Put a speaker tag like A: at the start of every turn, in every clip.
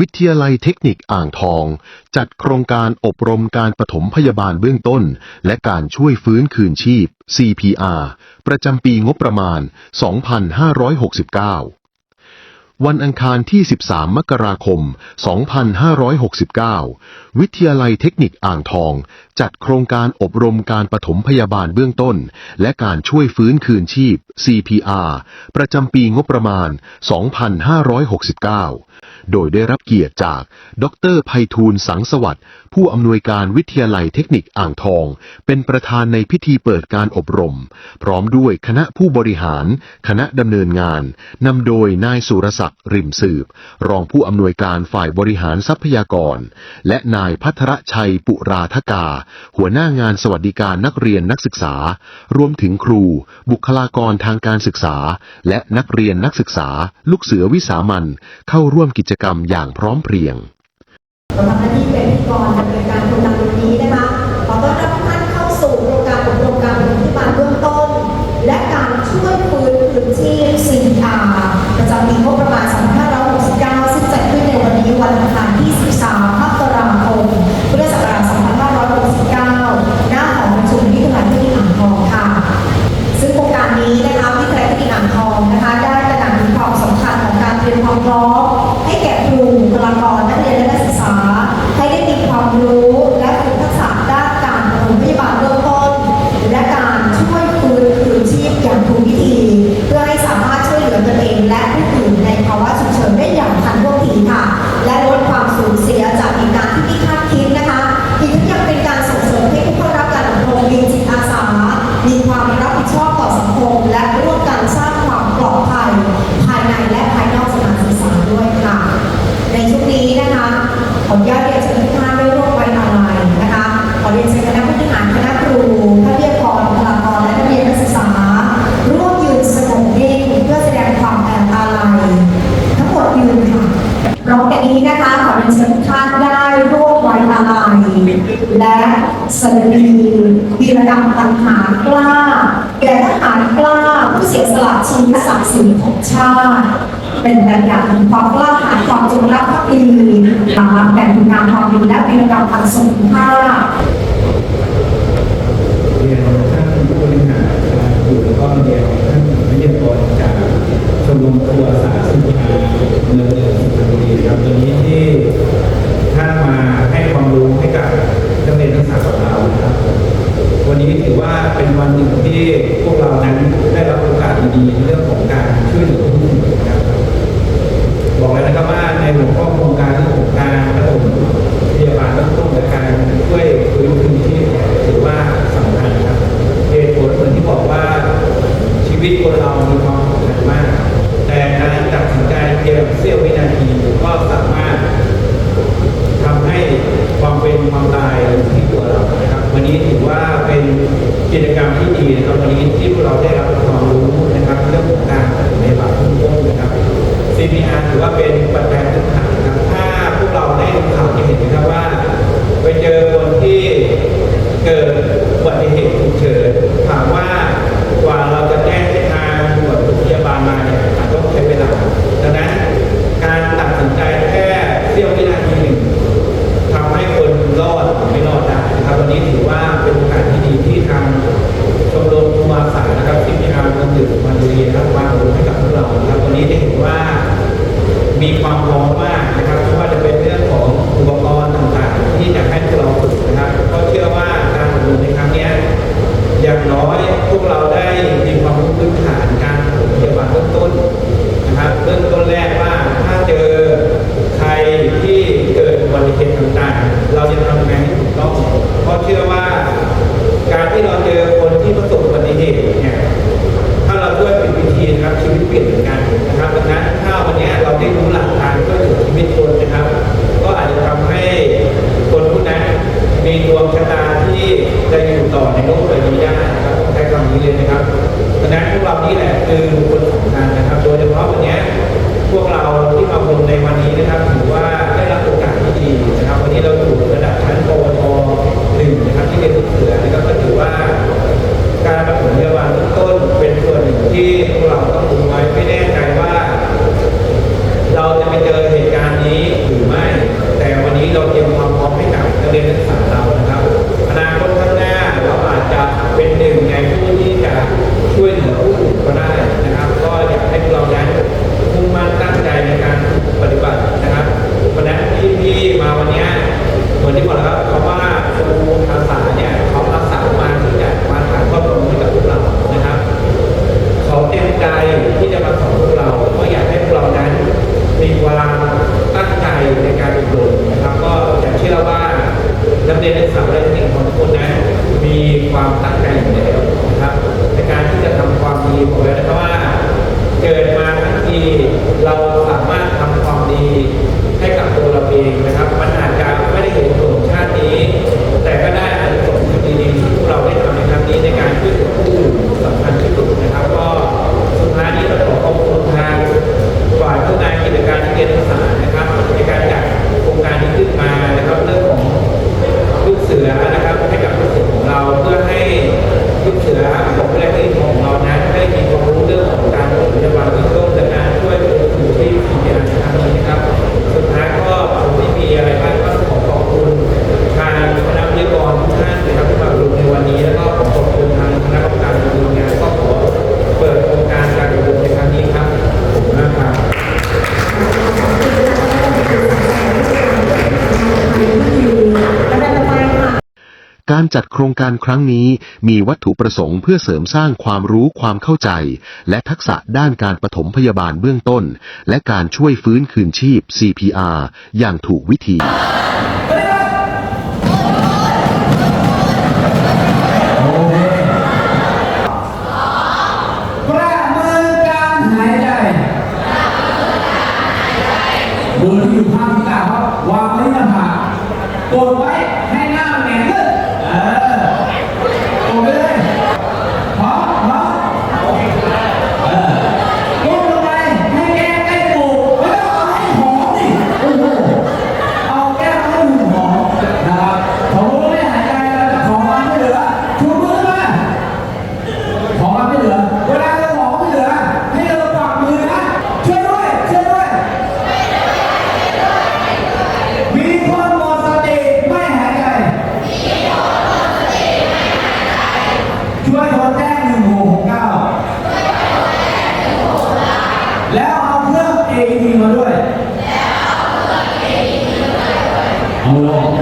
A: วิทยาลัยเทคนิคอ่างทอง จัดโครงการอบรมการปฐมพยาบาลเบื้องต้น และการช่วยฟื้นคืนชีพ CPR ประจำปีงบประมาณ 2569 วันอังคารที่ 13 มกราคม 2569 วิทยาลัยเทคนิคอ่างทองจัดโครงการอบรมการปฐมพยาบาลเบื้องต้น และการช่วยฟื้นคืนชีพ CPR ประจำปีงบประมาณ 2569 โดยได้รับเกียรติจาก ดรไพฑูรย์สังสวัสดิ์ผู้อำนวยการวิทยาลัยเทคนิคอ่างทอง เป็นประธานในพิธีเปิดการอบรม พร้อมด้วยคณะผู้บริหาร คณะดำเนินงานนำโดยนายสุรศักดิ์ริมสืบ รองผู้อำนวยการฝ่ายบริหารทรัพยากร และนายพัทรชัยปุราธกาหัวหน้างานสวัสดิการนักเรียนนักศึกษา รวมถึงครู บุคลากรทางการศึกษา และนักเรียนนักศึกษา ลูกเสือวิสามันเข้าร่วมกิจกรรมอย่างพร้อมเพรียง
B: เราทำหน้าที่เป็นพิธีกรดำเนินการโครงการวันนี้นะคะขอต้อนรับทุกท่านเข้าสู่โครงการอบรมการปฏิบัติเบื้องต้น กล้า แก่ทหารกล้าผู้เสียสละชีวิตศักดิ์ศรีของชาติ เป็นแบบอย่างของความกล้าหาญความจงรักภักดีตามแต่คุณงามความดีและวีรกรรมอันทรงคุณค่า
C: เรียนท่านผู้บริหารคณะครูแล้วก็เรียนท่านวิทยากรจากชมรมครัวสาสุขภาเมืองเดิมสุพรรณบุรีครับตัวนี้ที่ท่านมาให้ความรู้ให้กับนักเรียนนักศึกษาของเราครับ วันนี้ถือว่าเป็นวันหนึ่งที่พวกเรานั้นได้รับโอกาสดีๆในเรื่องของการช่วยเหลือผู้อื่นนะครับบอกเลยนะครับว่าในหัวข้อโครงการที่ของการปฐมพยาบาล การจัดโครงการครั้งนี้มีวัตถุประสงค์เพื่อเสริมสร้างความรู้ค
A: วามเข้าใจ และทักษะด้านการปฐมพยาบาลเบื้องต้น และการช่วยฟื้นคืนชีพ CPR อย่างถูกวิธี
D: 摸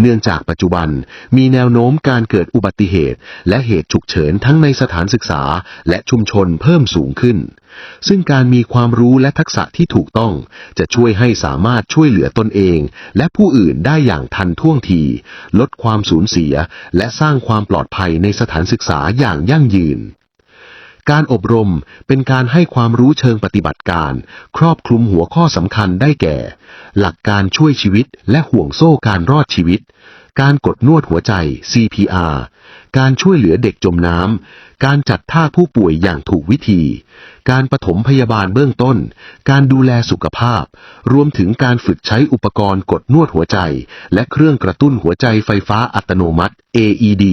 A: เนื่องจากปัจจุบันมีแนวโน้มการเกิดอุบัติเหตุ และเหตุฉุกเฉินทั้งในสถานศึกษา และชุมชนเพิ่มสูงขึ้น ซึ่งการมีความรู้และทักษะที่ถูกต้อง จะช่วยให้สามารถช่วยเหลือตนเอง และผู้อื่นได้อย่างทันท่วงที ลดความสูญเสีย และสร้างความปลอดภัยในสถานศึกษาอย่างยั่งยืน การอบรมเป็นการให้ความรู้เชิงปฏิบัติการ ครอบคลุมหัวข้อสำคัญได้แก่ หลักการช่วยชีวิตและห่วงโซ่การรอดชีวิต การกดนวดหัวใจ CPR การช่วยเหลือเด็กจมน้ำ การจัดท่าผู้ป่วยอย่างถูกวิธี การปฐมพยาบาลเบื้องต้น การดูแลสุขภาพ รวมถึงการฝึกใช้อุปกรณ์กดนวดหัวใจ และเครื่องกระตุ้นหัวใจไฟฟ้าอัตโนมัติ AED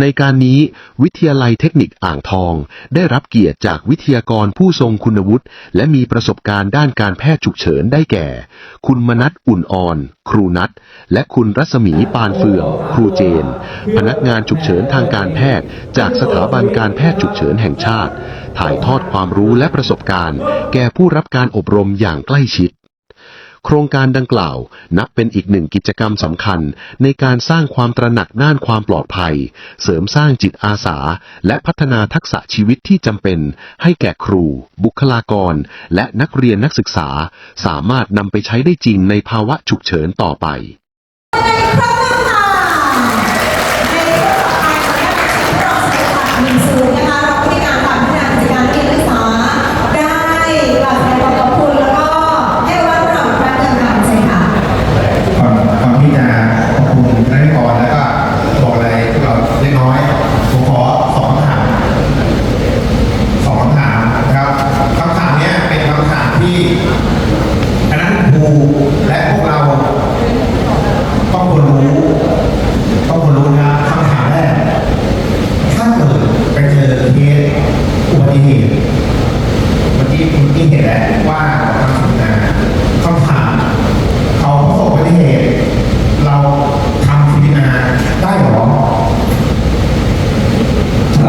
A: ในการนี้วิทยาลัยเทคนิคอ่างทอง ได้รับเกียรติจากวิทยากรผู้ทรงคุณวุฒิและมีประสบการณ์ด้านการแพทย์ฉุกเฉินได้แก่ คุณมนัทอุ่นอ่อน ครูนัทและคุณรัศมีปานเฟือง ครูเจน พนักงานฉุกเฉินทางการแพทย์ จากสถาบันการแพทย์ฉุกเฉินแห่งชาติ ถ่ายทอดความรู้และประสบการณ์ แก่ผู้รับการอบรมอย่างใกล้ชิด โครงการดังกล่าวนับเป็นอีกหนึ่งกิจกรรมสำคัญ ในการสร้างความตระหนักด้านความปลอดภัย เสริมสร้างจิตอาสา และพัฒนาทักษะชีวิตที่จำเป็น ให้แก่ครู บุคลากร และนักเรียนนักศึกษา สามารถนำไปใช้ได้จริงในภาวะฉุกเฉินต่อไป
B: ในครั้งหน้าค่ะในช่วงต่อไปของการประชุมเราใช้ค่ะมีศูนย์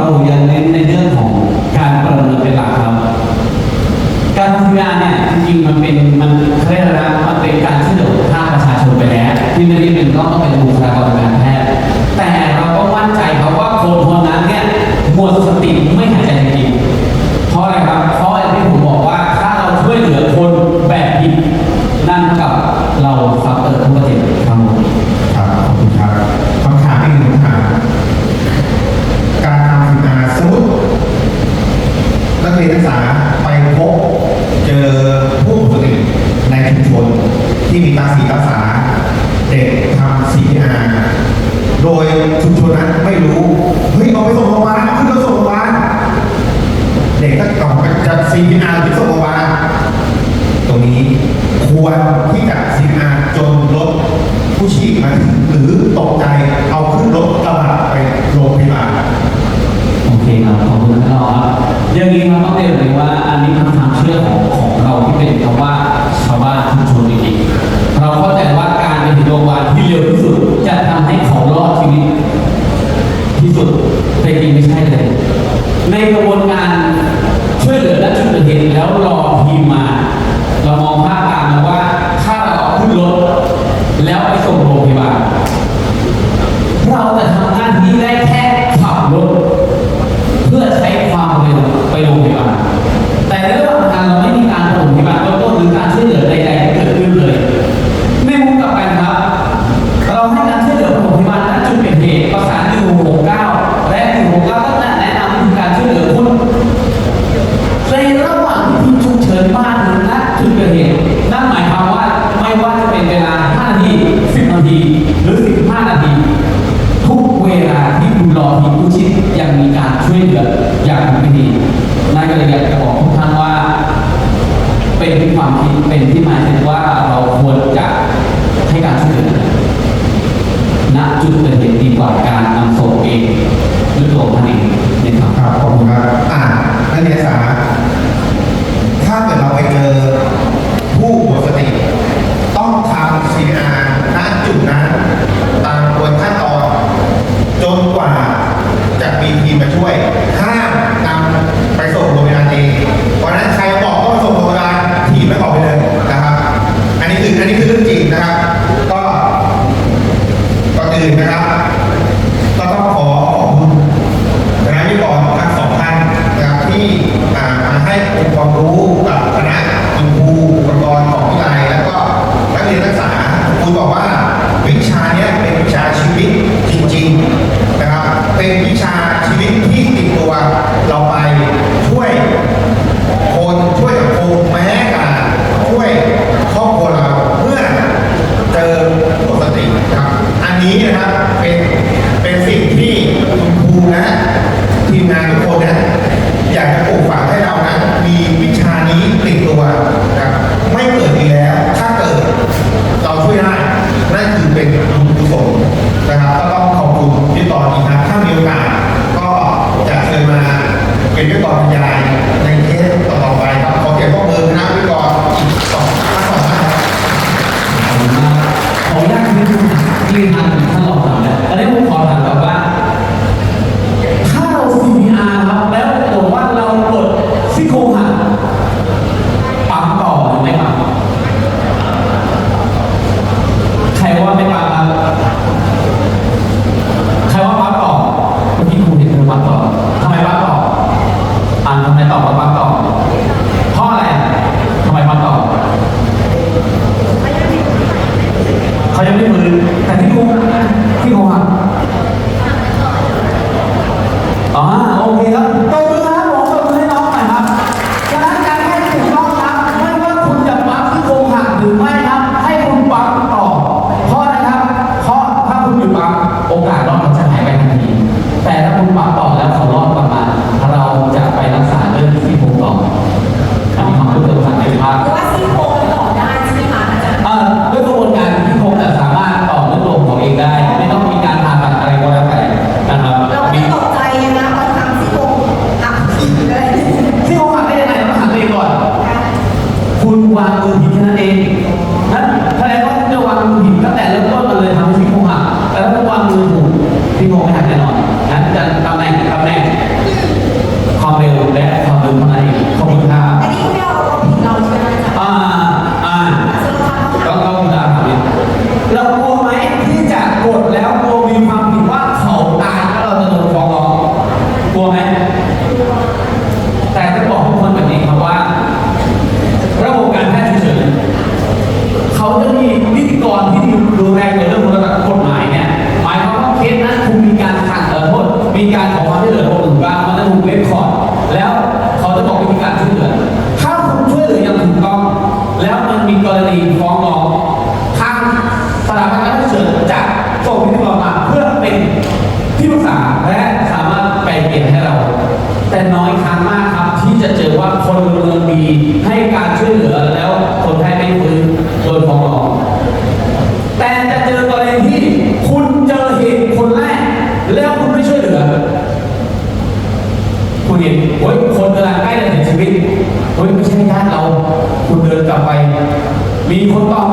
B: เรายังเน้
E: น
D: ในเรื่องของการประเมินเป็นหลัก นา
E: โดยชุมชนนั้นไม่รู้ เฮ้ยเอาไปส่งโรงพยาบาลเอาขึ้นรถส่งโรงพยาบาลเด็กก็กลับไปจัดซีพีอาร์ที่ส่งโรงพยาบาลตรงนี้ควรที่จะซีพีอาร์จนรถผู้ชีพมาถึงหรือตกใจเอาขึ้นรถกระบะไปโรงพยาบาล
D: โอเคครับขอบคุณครับอย่างนี้เราต้องเรียนเลยว่าอันนี้คำถามเชื่อของของเราที่เป็นคำว่าชาวบ้านชุมชนจริงๆเราเข้าใจว่า ไปถึงโรงพยาบาลที่เร็วที่สุด จะทำให้เขารอดชีวิตที่สุดแต่จริงไม่ใช่เลย ในกระบวนการช่วยเหลือและชุดเกิดเหตุแล้วรอทีมมา เรามองภาพตามนว่าถ้าเราขึ้นรถแล้วไปส่งโรงพยาบาล นึ่งนะครับ เขา
E: จะมีนิติกรที่
D: ดูแลใน
B: เรื่อ
D: งระดับกฎหมายเนี่ยหมายความว่าเคสนั้นคุณมีการขัดเอ่อโทษมีการขอความช่วยเหลือคนอื่นบ้ามันจะถูกเล็กคอร์ดแล้วเขาจะบอกวิธีการช่วยเหลือถ้าคุณช่วยเหลืออย่างถูกต้อง แล้วมันมีกรณีฟ้องร้องทางสถาบันการเงินจะส่งนิติกรมาเพื่อเป็นที่ปรึกษาและสามารถไปเปลี่ยนให้เรา แต่น้อยครั้งมากครับที่จะเจอว่าคนเมืองดีให้การช่วยเหลือแล้วคนไทยไม่ฟื้น โดนฟ้องร้องแต่จะเจอกรณีที่คุณเจอเหตุคนแรก แล้วคุณไม่ช่วยเหลือ คุณเห็นโอ้ยคนกำลังใกล้จะเสียชีวิตโอ้ยไม่ใช่ญาติเรา คุณเดินกลับไป มีคนต่อ